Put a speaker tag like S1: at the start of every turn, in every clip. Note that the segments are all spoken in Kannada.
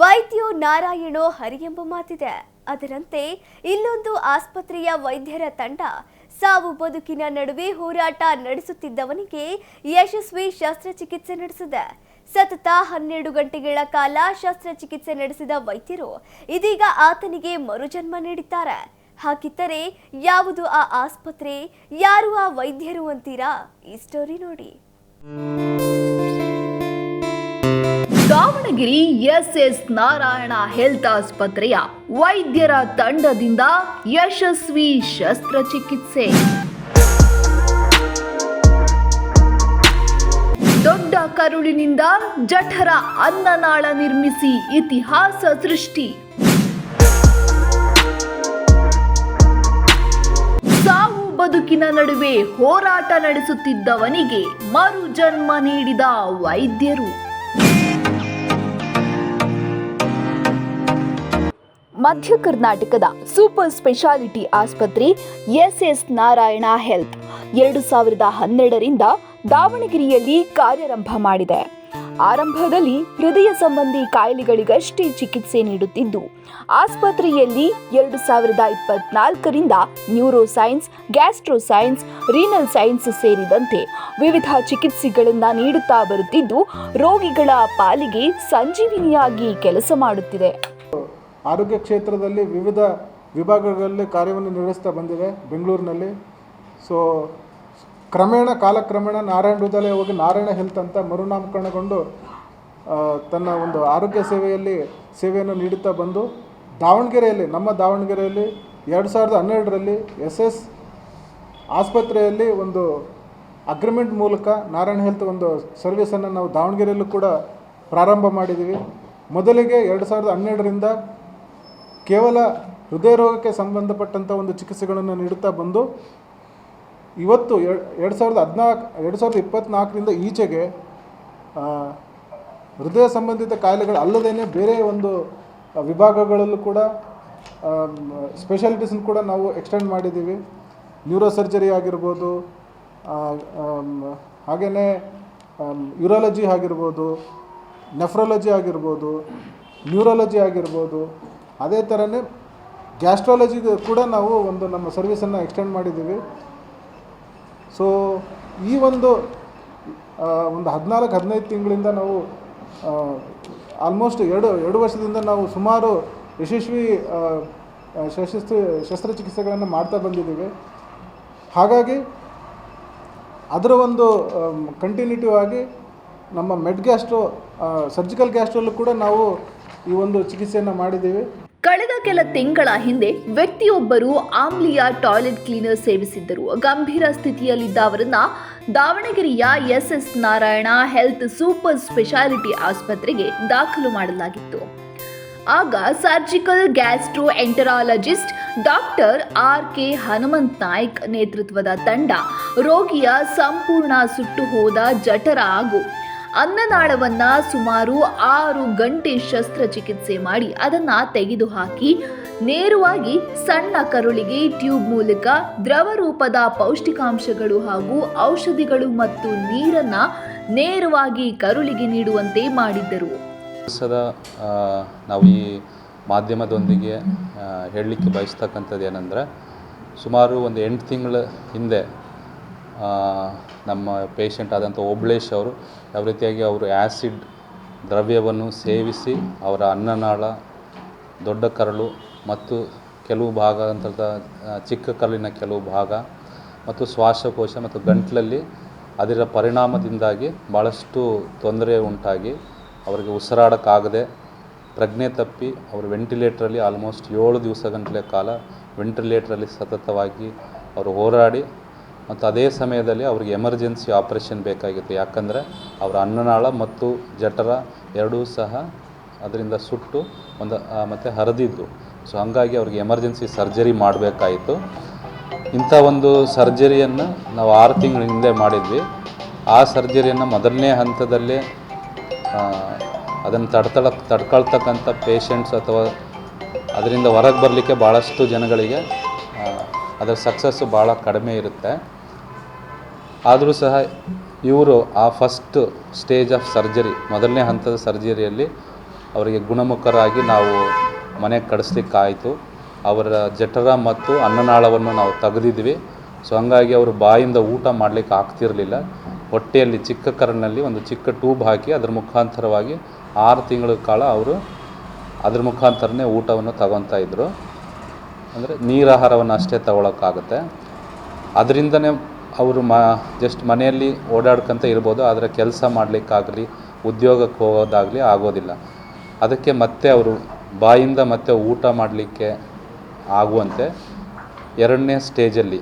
S1: ವೈದ್ಯೋ ನಾರಾಯಣೋ ಹರಿ ಎಂಬ ಮಾತಿದೆ. ಅದರಂತೆ ಇಲ್ಲೊಂದು ಆಸ್ಪತ್ರೆಯ ವೈದ್ಯರ ತಂಡ ಸಾವು ಬದುಕಿನ ನಡುವೆ ಹೋರಾಟ ನಡೆಸುತ್ತಿದ್ದವನಿಗೆ ಯಶಸ್ವಿ ಶಸ್ತ್ರಚಿಕಿತ್ಸೆ ನಡೆಸಿದೆ. ಸತತ ಹನ್ನೆರಡು ಗಂಟೆಗಳ ಕಾಲ ಶಸ್ತ್ರಚಿಕಿತ್ಸೆ ನಡೆಸಿದ ವೈದ್ಯರು ಇದೀಗ ಆತನಿಗೆ ಮರುಜನ್ಮ ನೀಡಿದ್ದಾರೆ. ಹಾಗಿದ್ದರೆ ಯಾವುದು ಆ ಆಸ್ಪತ್ರೆ, ಯಾರು ಆ ವೈದ್ಯರು ಅಂತೀರಾ? ಈ ಸ್ಟೋರಿ ನೋಡಿ.
S2: ದಾವಣಗೆರೆ ಎಸ್ಎಸ್ ನಾರಾಯಣ ಹೆಲ್ತ್ ಆಸ್ಪತ್ರೆಯ ವೈದ್ಯರ ತಂಡದಿಂದ ಯಶಸ್ವಿ ಶಸ್ತ್ರಚಿಕಿತ್ಸೆ. ದೊಡ್ಡ ಕರುಳಿನಿಂದ ಜಠರ ಅನ್ನನಾಳ ನಿರ್ಮಿಸಿ ಇತಿಹಾಸ ಸೃಷ್ಟಿ. ಸಾವು ಬದುಕಿನ ನಡುವೆ ಹೋರಾಟ ನಡೆಸುತ್ತಿದ್ದವನಿಗೆ ಮರುಜನ್ಮ ನೀಡಿದ ವೈದ್ಯರು. ಮಧ್ಯ ಕರ್ನಾಟಕದ ಸೂಪರ್ ಸ್ಪೆಷಾಲಿಟಿ ಆಸ್ಪತ್ರೆ ಎಸ್ ಎಸ್ ನಾರಾಯಣ ಹೆಲ್ತ್. ಎರಡು ಸಾವಿರದ ಹನ್ನೆರಡರಿಂದ ದಾವಣಗೆರೆಯಲ್ಲಿ ಕಾರ್ಯಾರಂಭ ಮಾಡಿದೆ. ಆರಂಭದಲ್ಲಿ ಹೃದಯ ಸಂಬಂಧಿ ಕಾಯಿಲೆಗಳಿಗಷ್ಟೇ ಚಿಕಿತ್ಸೆ ನೀಡುತ್ತಿದ್ದು, ಆಸ್ಪತ್ರೆಯಲ್ಲಿ ಎರಡು ಸಾವಿರದ ಇಪ್ಪತ್ನಾಲ್ಕರಿಂದ neuro science gastro science renal science ಸೇರಿದಂತೆ ವಿವಿಧ ಚಿಕಿತ್ಸೆಗಳನ್ನು ನೀಡುತ್ತಾ ಬರುತ್ತಿದ್ದು, ರೋಗಿಗಳ ಪಾಲಿಗೆ ಸಂಜೀವಿನಿಯಾಗಿ ಕೆಲಸ ಮಾಡುತ್ತಿದೆ.
S3: ಆರೋಗ್ಯ ಕ್ಷೇತ್ರದಲ್ಲಿ ವಿವಿಧ ವಿಭಾಗಗಳಲ್ಲಿ ಕಾರ್ಯವನ್ನು ನಿರ್ವಹಿಸ್ತಾ ಬಂದಿದೆ ಬೆಂಗಳೂರಿನಲ್ಲಿ. ಸೊ ಕ್ರಮೇಣ, ಕಾಲಕ್ರಮೇಣ ನಾರಾಯಣ ಹೃದಯ ಹೋಗಿ ನಾರಾಯಣ ಹೆಲ್ತ್ ಅಂತ ಮರುನಾಮಕರಣಗೊಂಡು ತನ್ನ ಒಂದು ಆರೋಗ್ಯ ಸೇವೆಯಲ್ಲಿ ಸೇವೆಯನ್ನು ನೀಡುತ್ತಾ ಬಂದು, ದಾವಣಗೆರೆಯಲ್ಲಿ, ನಮ್ಮ ದಾವಣಗೆರೆಯಲ್ಲಿ ಎರಡು ಸಾವಿರದ ಹನ್ನೆರಡರಲ್ಲಿ ಎಸ್ ಎಸ್ ಆಸ್ಪತ್ರೆಯಲ್ಲಿ ಒಂದು ಅಗ್ರಿಮೆಂಟ್ ಮೂಲಕ ನಾರಾಯಣ ಹೆಲ್ತ್ ಒಂದು ಸರ್ವಿಸನ್ನು ನಾವು ದಾವಣಗೆರೆಯಲ್ಲೂ ಕೂಡ ಪ್ರಾರಂಭ ಮಾಡಿದ್ದೀವಿ. ಮೊದಲಿಗೆ ಎರಡು ಸಾವಿರದ ಹನ್ನೆರಡರಿಂದ ಕೇವಲ ಹೃದಯ ರೋಗಕ್ಕೆ ಸಂಬಂಧಪಟ್ಟಂಥ ಒಂದು ಚಿಕಿತ್ಸೆಗಳನ್ನು ನೀಡುತ್ತಾ ಬಂದು, ಇವತ್ತು ಎರಡು ಸಾವಿರದ ಹದಿನಾಲ್ಕು ಎರಡು ಸಾವಿರದ ಇಪ್ಪತ್ತ್ನಾಲ್ಕರಿಂದ ಈಚೆಗೆ ಹೃದಯ ಸಂಬಂಧಿತ ಕಾಯಿಲೆಗಳು ಅಲ್ಲದೇ ಬೇರೆ ಒಂದು ವಿಭಾಗಗಳಲ್ಲೂ ಕೂಡ ಸ್ಪೆಷಾಲಿಟೀಸನ್ನು ಕೂಡ ನಾವು ಎಕ್ಸ್ಟೆಂಡ್ ಮಾಡಿದ್ದೀವಿ. ನ್ಯೂರೋ ಸರ್ಜರಿ ಆಗಿರ್ಬೋದು ಹಾಗೆಯೇ ಯೂರಾಲಜಿ ಆಗಿರ್ಬೋದು ನೆಫ್ರಾಲಜಿ ಆಗಿರ್ಬೋದು ನ್ಯೂರಾಲಜಿ ಆಗಿರ್ಬೋದು ಅದೇ ಥರನೇ ಗ್ಯಾಸ್ಟ್ರಾಲಜಿಗೆ ಕೂಡ ನಾವು ಒಂದು ನಮ್ಮ ಸರ್ವಿಸನ್ನು ಎಕ್ಸ್ಟೆಂಡ್ ಮಾಡಿದ್ದೀವಿ. ಸೊ ಈ ಒಂದು ಒಂದು ಹದಿನಾಲ್ಕು, ಹದಿನೈದು ತಿಂಗಳಿಂದ ನಾವು ಆಲ್ಮೋಸ್ಟ್ ಎರಡು ಎರಡು ವರ್ಷದಿಂದ ನಾವು ಸುಮಾರು ಯಶಸ್ವಿ ಶಸ್ತ್ರ, ಶಸ್ತ್ರಚಿಕಿತ್ಸೆಗಳನ್ನು ಮಾಡ್ತಾ ಬಂದಿದ್ದೀವಿ. ಹಾಗಾಗಿ, ಅದರ ಒಂದು ಕಂಟಿನ್ಯೂಟಿವ್ ಆಗಿ ನಮ್ಮ ಮೆಡ್ ಗ್ಯಾಸ್ಟ್ರೋ ಸರ್ಜಿಕಲ್ ಗ್ಯಾಸ್ಟ್ರಲ್ಲೂ ಕೂಡ ನಾವು ಈ ಒಂದು ಚಿಕಿತ್ಸೆಯನ್ನು ಮಾಡಿದ್ದೀವಿ.
S2: ಕಳೆದ ಕೆಲ ತಿಂಗಳ ಹಿಂದೆ ವ್ಯಕ್ತಿಯೊಬ್ಬರು ಆಮ್ಲಿಯ ಟಾಯ್ಲೆಟ್ ಕ್ಲೀನರ್ ಸೇವಿಸಿದ್ದರು. ಗಂಭೀರ ಸ್ಥಿತಿಯಲ್ಲಿದ್ದ ಅವರನ್ನ ದಾವಣಗೆರೆಯ SS Narayana health super speciality ಆಸ್ಪತ್ರೆಗೆ ದಾಖಲು ಮಾಡಲಾಗಿತ್ತು. ಆಗ surgical gastroenterologist doctor R K Hanumanth Naik ನೇತೃತ್ವದ ತಂಡ ರೋಗಿಯ ಸಂಪೂರ್ಣ ಸುಟ್ಟು ಹೋದ ಜಠರ ಹಾಗೂ ಅನ್ನನಾಳವನ್ನ ಸುಮಾರು ಆರು ಗಂಟೆ ಶಸ್ತ್ರಚಿಕಿತ್ಸೆ ಮಾಡಿ ಅದನ್ನ ತೆಗೆದುಹಾಕಿ ನೇರವಾಗಿ ಸಣ್ಣ ಕರುಳಿಗೆ ಟ್ಯೂಬ್ ಮೂಲಕ ದ್ರವ ರೂಪದ ಪೌಷ್ಟಿಕಾಂಶಗಳು ಹಾಗೂ ಔಷಧಿಗಳು ಮತ್ತು ನೀರನ್ನ ನೇರವಾಗಿ ಕರುಳಿಗೆ ನೀಡುವಂತೆ ಮಾಡಿದ್ದರು.
S4: ಸದ ನಾವು ಈ ಮಾಧ್ಯಮದೊಂದಿಗೆ ಹೇಳಲಿಕ್ಕೆ ಬಯಸ್ತಕ್ಕಂಥದ್ದು ಏನಂದರೆ, ಸುಮಾರು ಒಂದು ಎಂಟು ತಿಂಗಳ ಹಿಂದೆ ನಮ್ಮ ಪೇಷಂಟ್ ಆದಂಥ ಓಬ್ಳೇಶ್ ಅವರು ಯಾವ ರೀತಿಯಾಗಿ ಅವರು ಆ್ಯಸಿಡ್ ದ್ರವ್ಯವನ್ನು ಸೇವಿಸಿ ಅವರ ಅನ್ನನಾಳ, ದೊಡ್ಡ ಕರಳು ಮತ್ತು ಕೆಲವು ಭಾಗ ಅಂತ ಚಿಕ್ಕ ಕರಳಿನ ಕೆಲವು ಭಾಗ ಮತ್ತು ಶ್ವಾಸಕೋಶ ಮತ್ತು ಗಂಟಲಲ್ಲಿ ಅದರ ಪರಿಣಾಮದಿಂದಾಗಿ ಭಾಳಷ್ಟು ತೊಂದರೆ ಉಂಟಾಗಿ ಅವರಿಗೆ ಉಸಿರಾಡೋಕ್ಕಾಗದೆ ಪ್ರಜ್ಞೆ ತಪ್ಪಿ ಅವರು ವೆಂಟಿಲೇಟ್ರಲ್ಲಿ ಆಲ್ಮೋಸ್ಟ್ ಏಳು ದಿವಸ ಗಂಟಲೆ ಕಾಲ ವೆಂಟಿಲೇಟ್ರಲ್ಲಿ ಸತತವಾಗಿ ಅವರು ಹೋರಾಡಿ ಮತ್ತು ಅದೇ ಸಮಯದಲ್ಲಿ ಅವ್ರಿಗೆ ಎಮರ್ಜೆನ್ಸಿ ಆಪರೇಷನ್ ಬೇಕಾಗಿತ್ತು. ಯಾಕಂದರೆ ಅವರ ಅನ್ನನಾಳ ಮತ್ತು ಜಠರ ಎರಡೂ ಸಹ ಅದರಿಂದ ಸುಟ್ಟು ಒಂದು ಮತ್ತು ಹರಿದಿದ್ದರು ಸೊ, ಹಾಗಾಗಿ ಅವ್ರಿಗೆ ಎಮರ್ಜೆನ್ಸಿ ಸರ್ಜರಿ ಮಾಡಬೇಕಾಯಿತು. ಇಂಥ ಒಂದು ಸರ್ಜರಿಯನ್ನು ನಾವು ಆರು ತಿಂಗಳ ಹಿಂದೆ ಮಾಡಿದ್ವಿ. ಆ ಸರ್ಜರಿಯನ್ನು ಮೊದಲನೇ ಹಂತದಲ್ಲೇ ಅದನ್ನು ತಡ್ತಳ, ತಡ್ಕೊಳ್ತಕ್ಕಂಥ ಪೇಷಂಟ್ಸ್ ಅಥವಾ ಅದರಿಂದ ಹೊರಗೆ ಬರಲಿಕ್ಕೆ ಭಾಳಷ್ಟು ಜನಗಳಿಗೆ ಅದರ ಸಕ್ಸಸ್ಸು ಭಾಳ ಕಡಿಮೆ ಇರುತ್ತೆ. ಆದರೂ ಸಹ ಇವರು ಆ ಫಸ್ಟ್ ಸ್ಟೇಜ್ ಆಫ್ ಸರ್ಜರಿ ಮೊದಲನೇ ಹಂತದ ಸರ್ಜರಿಯಲ್ಲಿ ಅವರಿಗೆ ಗುಣಮುಖರಾಗಿ ನಾವು ಮನೆಗೆ ಕಳಿಸ್ಲಿಕ್ಕಾಯಿತು ಅವರ ಜಠರ ಮತ್ತು ಅನ್ನನಾಳವನ್ನು ನಾವು ತೆಗೆದಿದ್ವಿ. ಸೊ ಹಂಗಾಗಿ ಅವರು ಬಾಯಿಂದ ಊಟ ಮಾಡಲಿಕ್ಕೆ ಆಗ್ತಿರಲಿಲ್ಲ. ಹೊಟ್ಟೆಯಲ್ಲಿ ಚಿಕ್ಕ ಕರ್ನಲ್ಲಿ ಒಂದು ಚಿಕ್ಕ ಟ್ಯೂಬ್ ಹಾಕಿ ಅದರ ಮುಖಾಂತರವಾಗಿ ಆರು ತಿಂಗಳ ಕಾಲ ಅವರು ಅದ್ರ ಮುಖಾಂತರನೇ ಊಟವನ್ನು ತಗೊತಾ ಇದ್ದರು ಅಂದರೆ ನೀರಾಹಾರವನ್ನು ಅಷ್ಟೇ ತಗೊಳಕ್ಕಾಗುತ್ತೆ. ಅದರಿಂದನೇ ಅವರು ಮ ಜಸ್ಟ್ ಮನೆಯಲ್ಲಿ ಓಡಾಡ್ಕೊಂತ ಇರ್ಬೋದು, ಆದರೆ ಕೆಲಸ ಮಾಡಲಿಕ್ಕಾಗಲಿ, ಉದ್ಯೋಗಕ್ಕೆ ಹೋಗೋದಾಗಲಿ ಆಗೋದಿಲ್ಲ. ಅದಕ್ಕೆ ಮತ್ತೆ ಅವರು ಬಾಯಿಂದ ಮತ್ತೆ ಊಟ ಮಾಡಲಿಕ್ಕೆ ಆಗುವಂತೆ ಎರಡನೇ ಸ್ಟೇಜಲ್ಲಿ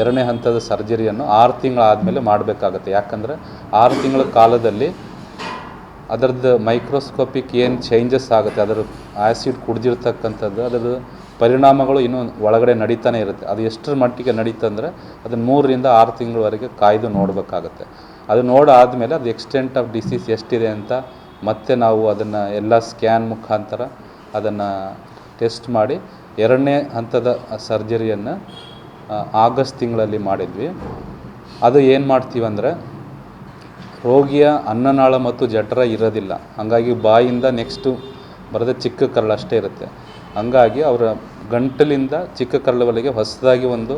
S4: ಎರಡನೇ ಹಂತದ ಸರ್ಜರಿಯನ್ನು ಆರು ತಿಂಗಳಾದಮೇಲೆ ಮಾಡಬೇಕಾಗತ್ತೆ. ಯಾಕಂದರೆ ಆರು ತಿಂಗಳ ಕಾಲದಲ್ಲಿ ಅದರದ್ದು ಮೈಕ್ರೋಸ್ಕೋಪಿಕ್ ಏನು ಚೇಂಜಸ್ ಆಗುತ್ತೆ, ಅದರ ಆ್ಯಸಿಡ್ ಕುಡ್ದಿರ್ತಕ್ಕಂಥದ್ದು ಅದರ ಪರಿಣಾಮಗಳು ಇನ್ನೂ ಒಳಗಡೆ ನಡೀತಾನೆ ಇರುತ್ತೆ. ಅದು ಎಷ್ಟರ ಮಟ್ಟಿಗೆ ನಡೀತಂದರೆ ಅದನ್ನು ಮೂರರಿಂದ ಆರು ತಿಂಗಳವರೆಗೆ ಕಾಯ್ದು ನೋಡಬೇಕಾಗತ್ತೆ. ಅದು ನೋಡಾದಮೇಲೆ ಅದು ಎಕ್ಸ್ಟೆಂಟ್ ಆಫ್ ಡಿಸೀಸ್ ಎಷ್ಟಿದೆ ಅಂತ ಮತ್ತೆ ನಾವು ಅದನ್ನು ಎಲ್ಲ ಸ್ಕ್ಯಾನ್ ಮುಖಾಂತರ ಅದನ್ನು ಟೆಸ್ಟ್ ಮಾಡಿ ಎರಡನೇ ಹಂತದ ಸರ್ಜರಿಯನ್ನು ಆಗಸ್ಟ್ ತಿಂಗಳಲ್ಲಿ ಮಾಡಿದ್ವಿ. ಅದು ಏನು ಮಾಡ್ತೀವಂದರೆ ರೋಗಿಯ ಅನ್ನನಾಳ ಮತ್ತು ಜಠರ ಇರೋದಿಲ್ಲ. ಹಾಗಾಗಿ ಬಾಯಿಂದ ನೆಕ್ಸ್ಟು ಬರೋದೇ ಚಿಕ್ಕ ಕರಳು ಅಷ್ಟೇ ಇರುತ್ತೆ. ಹಂಗಾಗಿ ಅವರ ಗಂಟಲಿಂದ ಚಿಕ್ಕ ಕರಳುವರೆಗೆ ಹೊಸದಾಗಿ ಒಂದು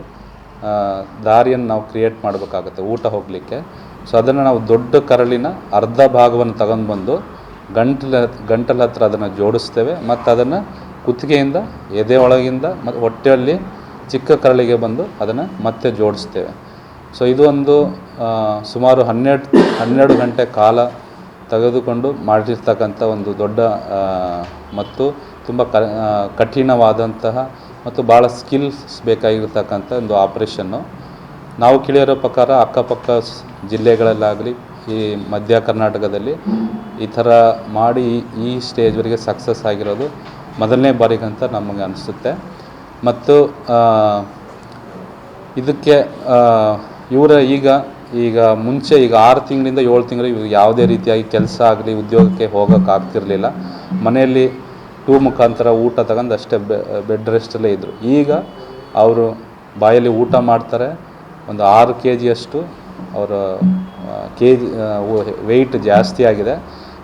S4: ದಾರಿಯನ್ನು ನಾವು ಕ್ರಿಯೇಟ್ ಮಾಡಬೇಕಾಗುತ್ತೆ, ಊಟ ಹೋಗಲಿಕ್ಕೆ. ಸೊ ಅದನ್ನು ನಾವು ದೊಡ್ಡ ಕರಳಿನ ಅರ್ಧ ಭಾಗವನ್ನು ತಗೊಂಡು ಬಂದು ಗಂಟಲ ಗಂಟಲ ಹತ್ರ ಅದನ್ನು ಜೋಡಿಸ್ತೇವೆ. ಮತ್ತು ಅದನ್ನು ಕುತ್ತಿಗೆಯಿಂದ ಎದೆ ಒಳಗಿಂದ ಮತ್ತು ಹೊಟ್ಟೆಯಲ್ಲಿ ಚಿಕ್ಕ ಕರಳಿಗೆ ಬಂದು ಅದನ್ನು ಮತ್ತೆ ಜೋಡಿಸ್ತೇವೆ. ಸೊ ಇದು ಒಂದು ಸುಮಾರು ಹನ್ನೆರಡು ಹನ್ನೆರಡು ಗಂಟೆ ಕಾಲ ತೆಗೆದುಕೊಂಡು ಮಾಡಿರ್ತಕ್ಕಂಥ ಒಂದು ದೊಡ್ಡ ಮತ್ತು ತುಂಬ ಕಠಿಣವಾದಂತಹ ಮತ್ತು ಭಾಳ ಸ್ಕಿಲ್ಸ್ ಬೇಕಾಗಿರ್ತಕ್ಕಂಥ ಒಂದು ಆಪ್ರೇಷನ್ನು ನಾವು ಕೇಳಿರೋ ಪ್ರಕಾರ ಅಕ್ಕಪಕ್ಕ ಜಿಲ್ಲೆಗಳಲ್ಲಾಗಲಿ, ಈ ಮಧ್ಯ ಕರ್ನಾಟಕದಲ್ಲಿ ಈ ಥರ ಮಾಡಿ ಈ- ಸ್ಟೇಜ್ವರೆಗೆ ಸಕ್ಸಸ್ ಆಗಿರೋದು ಮೊದಲನೇ ಬಾರಿಗಂತ ನಮಗೆ ಅನಿಸುತ್ತೆ. ಮತ್ತು ಇದಕ್ಕೆ ಇವರ ಈಗ ಈಗ ಮುಂಚೆ, ಈಗ ಆರು ತಿಂಗಳಿಂದ ಏಳು ತಿಂಗಳು ಇವ್ರು ಯಾವುದೇ ರೀತಿಯಾಗಿ ಕೆಲಸ ಆಗಲಿ, ಉದ್ಯೋಗಕ್ಕೆ ಹೋಗೋಕ್ಕಾಗ್ತಿರಲಿಲ್ಲ ಮನೆಯಲ್ಲಿ ಟೂ ಮುಖಾಂತರ ಊಟ ತಗೊಂಡು ಅಷ್ಟೇ ಬೆಡ್ ರೆಸ್ಟಲ್ಲೇ ಇದ್ದರು ಈಗ ಅವರು ಬಾಯಲ್ಲಿ ಊಟ ಮಾಡ್ತಾರೆ, ಒಂದು ಆರು ಕೆ ಜಿಯಷ್ಟು ಅವರ ಕೆ ಜಿ ವೆಯ್ಟ್ ಜಾಸ್ತಿ ಆಗಿದೆ.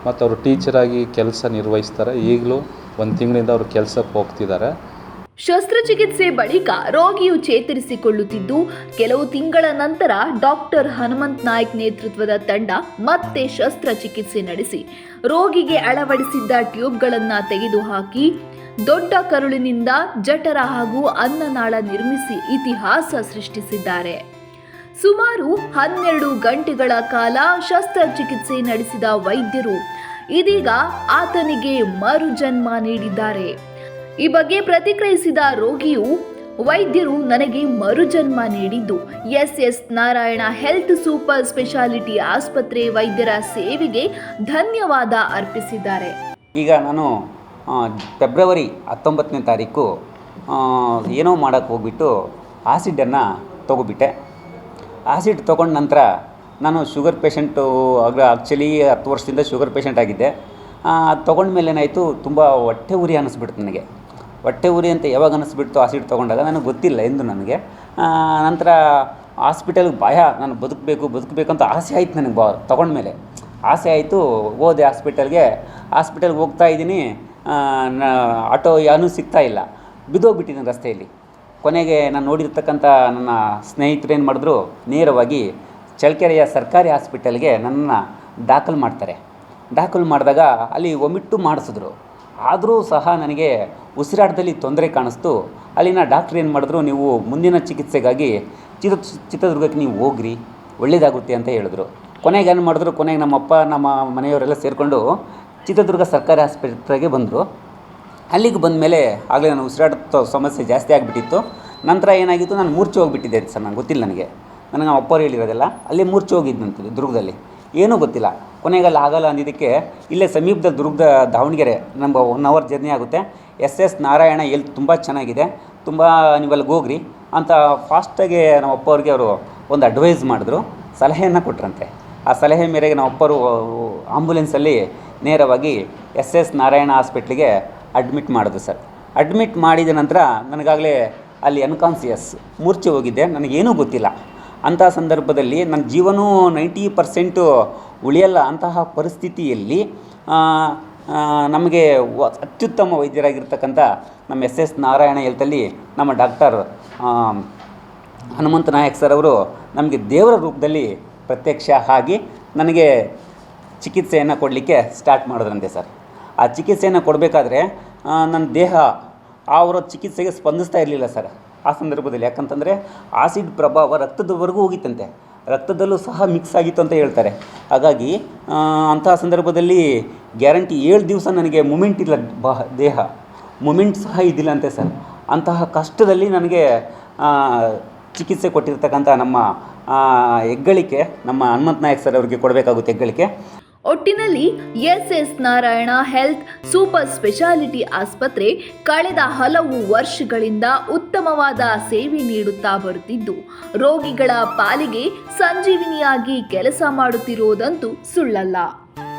S4: ಮತ್ತು ಅವರು ಟೀಚರಾಗಿ ಕೆಲಸ ನಿರ್ವಹಿಸ್ತಾರೆ. ಈಗಲೂ ಒಂದು ತಿಂಗಳಿಂದ ಅವರು ಕೆಲಸಕ್ಕೆ ಹೋಗ್ತಿದ್ದಾರೆ.
S2: ಶಸ್ತ್ರಚಿಕಿತ್ಸೆ ಬಳಿಕ ರೋಗಿಯು ಚೇತರಿಸಿಕೊಳ್ಳುತ್ತಿದ್ದು, ಕೆಲವು ತಿಂಗಳ ನಂತರ ಡಾಕ್ಟರ್ ಹನುಮಂತ್ ನಾಯ್ಕ್ ನೇತೃತ್ವದ ತಂಡ ಮತ್ತೆ ಶಸ್ತ್ರಚಿಕಿತ್ಸೆ ನಡೆಸಿ, ರೋಗಿಗೆ ಅಳವಡಿಸಿದ್ದ ಟ್ಯೂಬ್ಗಳನ್ನು ತೆಗೆದುಹಾಕಿ, ದೊಡ್ಡ ಕರುಳಿನಿಂದ ಜಠರ ಹಾಗೂ ಅನ್ನನಾಳ ನಿರ್ಮಿಸಿ ಇತಿಹಾಸ ಸೃಷ್ಟಿಸಿದ್ದಾರೆ. ಸುಮಾರು ಹನ್ನೆರಡು ಗಂಟೆಗಳ ಕಾಲ ಶಸ್ತ್ರಚಿಕಿತ್ಸೆ ನಡೆಸಿದ ವೈದ್ಯರು ಇದೀಗ ಆತನಿಗೆ ಮರುಜನ್ಮ ನೀಡಿದ್ದಾರೆ. ಈ ಬಗ್ಗೆ ಪ್ರತಿಕ್ರಿಯಿಸಿದ ರೋಗಿಯು ವೈದ್ಯರು ನನಗೆ ಮರುಜನ್ಮ ನೀಡಿದ್ದು. S S Narayana health super speciality ಆಸ್ಪತ್ರೆ ವೈದ್ಯರ ಸೇವೆಗೆ ಧನ್ಯವಾದ ಅರ್ಪಿಸಿದ್ದಾರೆ.
S5: ಈಗ ನಾನು ಫೆಬ್ರವರಿ ಹತ್ತೊಂಬತ್ತನೇ ತಾರೀಕು ಏನೋ ಮಾಡೋಕ್ಕೆ ಹೋಗ್ಬಿಟ್ಟು ಆಸಿಡನ್ನು ತೊಗೊಬಿಟ್ಟೆ. ಆಸಿಡ್ ತೊಗೊಂಡ ನಂತರ ನಾನು ಶುಗರ್ ಪೇಷಂಟು ಆಗ ಆ್ಯಕ್ಚುಲಿ ಹತ್ತು ವರ್ಷದಿಂದ ಶುಗರ್ ಪೇಷಂಟ್ ಆಗಿದ್ದೆ. ಅದು ತೊಗೊಂಡ್ಮೇಲೆ ಏನಾಯಿತು ತುಂಬ ಹೊಟ್ಟೆ ಉರಿ ಅನ್ನಿಸ್ಬಿಡ್ತು ನನಗೆ. ಹೊಟ್ಟೆ ಉರಿ ಅಂತ ಯಾವಾಗ ಅನಿಸ್ಬಿಡ್ತು ಆ ಸೀಟ್ ತೊಗೊಂಡಾಗ ನನಗೆ ಗೊತ್ತಿಲ್ಲ ಎಂದು ನನಗೆ. ನಂತರ ಹಾಸ್ಪಿಟಲ್ಗೆ ಭಯ, ನಾನು ಬದುಕಬೇಕು ಬದುಕಬೇಕು ಅಂತ ಆಸೆ ಆಯಿತು ನನಗೆ ಬಾ ತೊಗೊಂಡ್ಮೇಲೆ ಆಸೆ ಆಯಿತು, ಹೋದೆ ಹಾಸ್ಪಿಟಲ್ಗೆ. ಹಾಸ್ಪಿಟಲ್ಗೆ ಹೋಗ್ತಾ ಇದ್ದೀನಿ ಆಟೋ ಯಾನೂ ಸಿಗ್ತಾ ಇಲ್ಲ. ಬಿದ್ದೋಗ್ಬಿಟ್ಟಿದ್ದೀನಿ ರಸ್ತೆಯಲ್ಲಿ. ಕೊನೆಗೆ ನಾನು ನೋಡಿರ್ತಕ್ಕಂಥ ನನ್ನ ಸ್ನೇಹಿತರು ಏನು ಮಾಡಿದ್ರು, ನೇರವಾಗಿ ಚಳ್ಳಕೆರೆಯ ಸರ್ಕಾರಿ ಹಾಸ್ಪಿಟಲ್ಗೆ ನನ್ನನ್ನು ದಾಖಲು ಮಾಡ್ತಾರೆ. ದಾಖಲು ಮಾಡಿದಾಗ ಅಲ್ಲಿ ಒಮಿಟ್ಟು ಮಾಡಿಸಿದ್ರು. ಆದರೂ ಸಹ ನನಗೆ ಉಸಿರಾಟದಲ್ಲಿ ತೊಂದರೆ ಕಾಣಿಸ್ತು. ಅಲ್ಲಿನ ಡಾಕ್ಟ್ರ್ ಏನು ಮಾಡಿದ್ರು, ನೀವು ಮುಂದಿನ ಚಿಕಿತ್ಸೆಗಾಗಿ ಚಿತ್ರ ಚಿತ್ರದುರ್ಗಕ್ಕೆ ನೀವು ಹೋಗ್ರಿ, ಒಳ್ಳೇದಾಗುತ್ತೆ ಅಂತ ಹೇಳಿದ್ರು. ಕೊನೆಗೆ ಏನು ಮಾಡಿದ್ರು, ಕೊನೆಗೆ ನಮ್ಮಪ್ಪ ನಮ್ಮ ಮನೆಯವರೆಲ್ಲ ಸೇರಿಕೊಂಡು ಚಿತ್ರದುರ್ಗ ಸರ್ಕಾರಿ ಆಸ್ಪತ್ರೆಗೆ ಬಂದರು. ಅಲ್ಲಿಗೆ ಬಂದ ಮೇಲೆ ಆಗಲೇ ನಾನು ಉಸಿರಾಟದ ಸಮಸ್ಯೆ ಜಾಸ್ತಿ ಆಗಿಬಿಟ್ಟಿತ್ತು. ನಂತರ ಏನಾಗಿತ್ತು, ನಾನು ಮೂರ್ಛೆ ಹೋಗಿಬಿಟ್ಟಿದ್ದೆ ಸರ್, ನಂಗೆ ಗೊತ್ತಿಲ್ಲ ನನಗೆ. ನನಗೆ ನಮ್ಮ ಅಪ್ಪವ್ರು ಹೇಳಿರೋದೆಲ್ಲ, ಅಲ್ಲೇ ಮೂರ್ಛೆ ಹೋಗಿದ್ದಂತೆ ದುರ್ಗದಲ್ಲಿ. ಏನೂ ಗೊತ್ತಿಲ್ಲ. ಕೊನೆಗೆ ಅಲ್ಲಿ ಆಗಲ್ಲ ಅಂದಿದ್ದಕ್ಕೆ ಇಲ್ಲೇ ಸಮೀಪದ ದುರ್ಗದ ದಾವಣಗೆರೆ ನಮ್ಮ ಒನ್ ಅವರ್ ಜರ್ನಿ ಆಗುತ್ತೆ. ಎಸ್ ಎಸ್ ನಾರಾಯಣ ಎಲ್ಲಿ ತುಂಬ ಚೆನ್ನಾಗಿದೆ. ತುಂಬ ನೀವಲ್ಲಿ ಹೋಗ್ರಿ. ಅಂತ ಫಾಸ್ಟಾಗಿ ನಮ್ಮ ಅಪ್ಪವ್ರಿಗೆ ಅವರು ಒಂದು ಅಡ್ವೈಸ್ ಮಾಡಿದ್ರು. ಸಲಹೆಯನ್ನು ಕೊಟ್ರಂತೆ. ಆ ಸಲಹೆ ಮೇರೆಗೆ ನಮ್ಮ ಅಪ್ಪರು ಆಂಬುಲೆನ್ಸಲ್ಲಿ ನೇರವಾಗಿ ಎಸ್ ಎಸ್ ನಾರಾಯಣ ಹಾಸ್ಪಿಟ್ಲಿಗೆ ಅಡ್ಮಿಟ್ ಮಾಡಿದ್ರು ಸರ್. ಅಡ್ಮಿಟ್ ಮಾಡಿದ ನಂತರ ನನಗಾಗಲೇ ಅಲ್ಲಿ ಅನ್ಕಾನ್ಸಿಯಸ್ ಮೂರ್ಛೆ ಹೋಗಿದ್ದೆ ನನಗೇನೂ ಗೊತ್ತಿಲ್ಲ. ಅಂಥ ಸಂದರ್ಭದಲ್ಲಿ ನನ್ನ ಜೀವನೂ ನೈಂಟಿ ಪರ್ಸೆಂಟು ಉಳಿಯಲ್ಲ ಅಂತಹ ಪರಿಸ್ಥಿತಿಯಲ್ಲಿ ನಮಗೆ ಅತ್ಯುತ್ತಮ ವೈದ್ಯರಾಗಿರ್ತಕ್ಕಂಥ ನಮ್ಮ ಎಸ್ ಎಸ್ ನಾರಾಯಣ ಹೆಲ್ತಲ್ಲಿ ನಮ್ಮ ಡಾಕ್ಟರ್ ಹನುಮಂತ ನಾಯಕ್ ಸರ್ ಅವರು ನಮಗೆ ದೇವರ ರೂಪದಲ್ಲಿ ಪ್ರತ್ಯಕ್ಷ ಆಗಿ ನನಗೆ ಚಿಕಿತ್ಸೆಯನ್ನು ಕೊಡಲಿಕ್ಕೆ ಸ್ಟಾರ್ಟ್ ಮಾಡಿದ್ರಂತೆ ಸರ್. ಆ ಚಿಕಿತ್ಸೆಯನ್ನು ಕೊಡಬೇಕಾದ್ರೆ ನನ್ನ ದೇಹ ಅವರ ಚಿಕಿತ್ಸೆಗೆ ಸ್ಪಂದಿಸ್ತಾ ಇರಲಿಲ್ಲ ಸರ್. ಆ ಸಂದರ್ಭದಲ್ಲಿ ಯಾಕಂತಂದರೆ ಆಸಿಡ್ ಪ್ರಭಾವ ರಕ್ತದವರೆಗೂ ಹೋಗಿತ್ತಂತೆ. ರಕ್ತದಲ್ಲೂ ಸಹ ಮಿಕ್ಸ್ ಆಗಿತ್ತು ಅಂತ ಹೇಳ್ತಾರೆ. ಹಾಗಾಗಿ ಅಂತಹ ಸಂದರ್ಭದಲ್ಲಿ ಗ್ಯಾರಂಟಿ ಏಳು ದಿವಸ ನನಗೆ ಮೂಮೆಂಟ್ ಇಲ್ಲ ಬಹ ದೇಹ. ಮೂಮೆಂಟ್ ಸಹ ಇದ್ದಿಲ್ಲ ಅಂತೆ ಸರ್. ಅಂತಹ ಕಷ್ಟದಲ್ಲಿ ನನಗೆ ಚಿಕಿತ್ಸೆ ಕೊಟ್ಟಿರ್ತಕ್ಕಂಥ ನಮ್ಮ ಹೆಗ್ಗಳಿಕೆ, ನಮ್ಮ ಹನುಮಂತ ನಾಯಕ್ ಸರ್ ಅವರಿಗೆ ಕೊಡಬೇಕಾಗುತ್ತೆ ಹೆಗ್ಗಳಿಕೆ.
S2: ಒಟ್ಟಿನಲ್ಲಿ S S Narayana health super speciality ಆಸ್ಪತ್ರೆ ಕಳೆದ ಹಲವು ವರ್ಷಗಳಿಂದ ಉತ್ತಮವಾದ ಸೇವೆ ನೀಡುತ್ತಾ ಬರುತ್ತಿದ್ದು, ರೋಗಿಗಳ ಪಾಲಿಗೆ ಸಂಜೀವಿನಿಯಾಗಿ ಕೆಲಸ ಮಾಡುತ್ತಿರುವುದಂತೂ ಸುಳ್ಳಲ್ಲ.